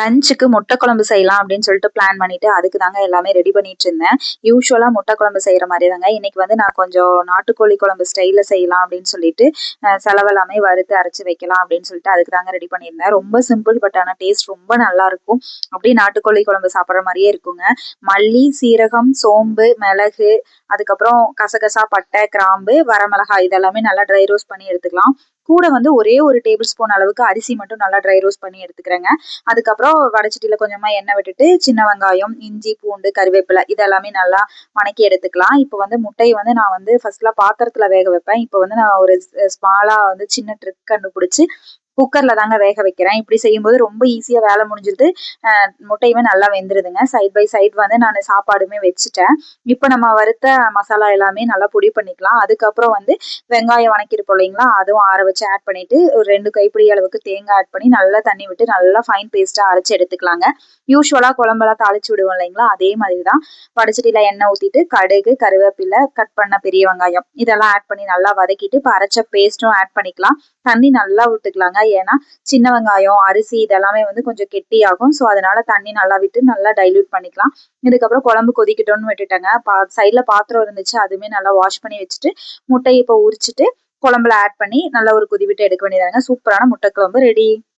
லஞ்சுக்கு முட்டை குழம்பு செய்யலாம் அப்படின்னு சொல்லிட்டு பிளான் பண்ணிட்டு அதுக்கு தாங்க எல்லாமே ரெடி பண்ணிட்டு இருந்தேன். யூஸ்வலாக முட்டை குழம்பு செய்கிற மாதிரி தாங்க. இன்னைக்கு வந்து நான் கொஞ்சம் நாட்டுக்கோழி குழம்பு ஸ்டைலில் செய்யலாம் அப்படின்னு சொல்லிட்டு செலவெல்லாமே வறுத்து அரைச்சி வைக்கலாம் அப்படின்னு சொல்லிட்டு அதுக்கு தாங்க ரெடி பண்ணியிருந்தேன். ரொம்ப சிம்பிள் பட் ஆனால் டேஸ்ட் ரொம்ப நல்லா இருக்கும். அப்படியே நாட்டுக்கோழி குழம்பு சாப்பிட்ற மாதிரியே இருக்குங்க. மல்லி சீரகம் சோம்பு மிளகு அதுக்கப்புறம் கசகசா பட்டை கிராம்பு வரமிளகாய் இதெல்லாமே நல்லா ட்ரை ரோஸ்ட் பண்ணி எடுத்துக்கலாம். கூட வந்து ஒரே ஒரு டேபிள் ஸ்பூன் அளவுக்கு அரிசி மட்டும் நல்லா ட்ரை ரோஸ்ட் பண்ணி எடுத்துக்கிறேங்க. அதுக்கப்புறம் வடச்சட்டியில் கொஞ்சமாக எண்ணெய் விட்டுட்டு சின்ன வெங்காயம் இஞ்சி பூண்டு கருவேப்பிலை இதெல்லாமே நல்லா வணக்கி எடுத்துக்கலாம். இப்போ வந்து முட்டையை வந்து நான் வந்து ஃபர்ஸ்ட்லாம் பாத்திரத்தில் வேக வைப்பேன். இப்போ வந்து நான் ஒரு ஸ்மாலாக வந்து சின்ன ட்ரிக் கண்டுபிடிச்சி குக்கரில் தாங்க வேக வைக்கிறேன். இப்படி செய்யும்போது ரொம்ப ஈஸியாக வேலை முடிஞ்சிருது. முட்டையுமே நல்லா வெந்துருதுங்க. சைட் பை சைட் வந்து நான் சாப்பாடுமே வச்சுட்டேன். இப்போ நம்ம வறுத்த மசாலா எல்லாமே நல்லா பொடி பண்ணிக்கலாம். அதுக்கப்புறம் வந்து வெங்காயம் வணக்கிருப்போம் இல்லைங்களா? அதுவும் ஆற வச்சு ஆட் பண்ணிட்டு ஒரு ரெண்டு கைப்பிடி அளவுக்கு தேங்காய் ஆட் பண்ணி நல்லா தண்ணி விட்டு நல்லா ஃபைன் பேஸ்ட்டாக அரைச்சி எடுத்துக்கலாங்க. யூஸ்வலாக குழம்பெல்லாம் தாளிச்சு விடுவோம் இல்லைங்களா? அதே மாதிரி தான் வடச்சட்டியில் எண்ணெய் ஊற்றிட்டு கடுகு கருவேப்பிலை கட் பண்ண பெரிய வெங்காயம். இதெல்லாம் ஆட் பண்ணி நல்லா வதக்கிட்டு இப்போ அரைச்ச பேஸ்ட்டும் ஆட் பண்ணிக்கலாம். தண்ணி நல்லா விட்டுக்கலாங்க. ஏன்னா சின்ன வெங்காயம் அரிசி இதெல்லாமே வந்து கொஞ்சம் கெட்டியாகும். ஸோ அதனால தண்ணி நல்லா விட்டு நல்லா டைல்யூட் பண்ணிக்கலாம். இதுக்கப்புறம் குழம்பு கொதிக்கட்டும்னு விட்டுட்டேங்க. பா சைடில் பாத்திரம் இருந்துச்சு. அதுவுமே நல்லா வாஷ் பண்ணி வச்சுட்டு முட்டையை இப்போ உரிச்சிட்டு குழம்புல ஆட் பண்ணி நல்லா ஒரு கொதி விட்டு எடுக்க வேண்டியதாங்க சூப்பரான முட்டை குழம்பு. ரெடி